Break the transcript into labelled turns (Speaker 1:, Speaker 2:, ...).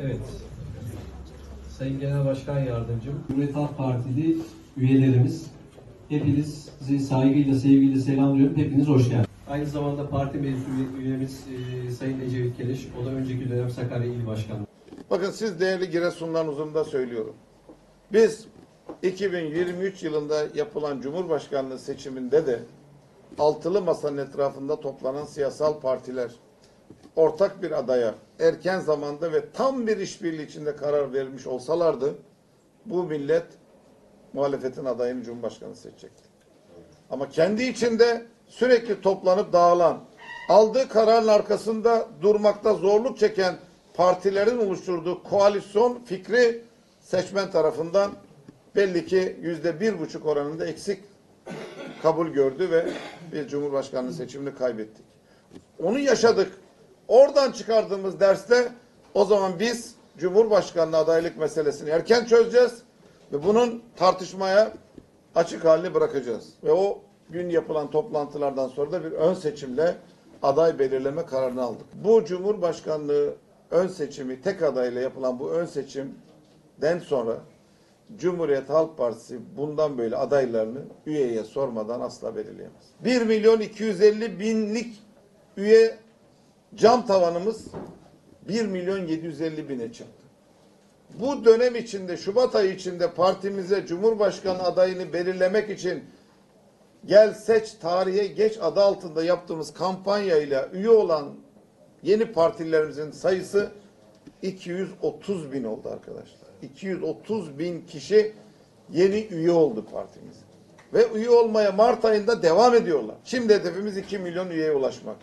Speaker 1: Evet. Sayın Genel Başkan Yardımcım, Cumhuriyet Halk Partili üyelerimiz, hepinizi saygıyla, sevgiyle selamlıyorum. Hepiniz hoş geldiniz. Aynı zamanda parti meclis üye- üyemiz e, Sayın Ecevit Keleş, o da önceki dönem Sakarya İl Başkanı.
Speaker 2: Bakın siz değerli Giresunluların huzurunda söylüyorum. Biz 2023 yılında yapılan Cumhurbaşkanlığı seçiminde de altılı masanın etrafında toplanan siyasal partiler ortak bir adaya erken zamanda ve tam bir işbirliği içinde karar vermiş olsalardı bu millet muhalefetin adayını Cumhurbaşkanı seçecekti. Ama kendi içinde sürekli toplanıp dağılan, aldığı kararın arkasında durmakta zorluk çeken partilerin oluşturduğu koalisyon fikri seçmen tarafından belli ki yüzde bir buçuk oranında eksik kabul gördü ve biz Cumhurbaşkanlığı seçimini kaybettik. Onu yaşadık. Oradan çıkardığımız derste o zaman biz Cumhurbaşkanlığı adaylık meselesini erken çözeceğiz ve bunun tartışmaya açık halini bırakacağız. Ve o gün yapılan toplantılardan sonra da bir ön seçimle aday belirleme kararını aldık. Bu Cumhurbaşkanlığı ön seçimi tek adayla yapılan bu ön seçimden sonra Cumhuriyet Halk Partisi bundan böyle adaylarını üyeye sormadan asla belirleyemez. 1 milyon 250 binlik üye cam tavanımız 1 milyon 750 bine çıktı. Bu dönem içinde Şubat ayı içinde partimize Cumhurbaşkanı adayını belirlemek için gel seç tarihe geç adı altında yaptığımız kampanyayla üye olan yeni partilerimizin sayısı 230 bin oldu arkadaşlar. 230 bin kişi yeni üye oldu partimize. Ve üye olmaya Mart ayında devam ediyorlar. Şimdi hedefimiz 2 milyon üyeye ulaşmak.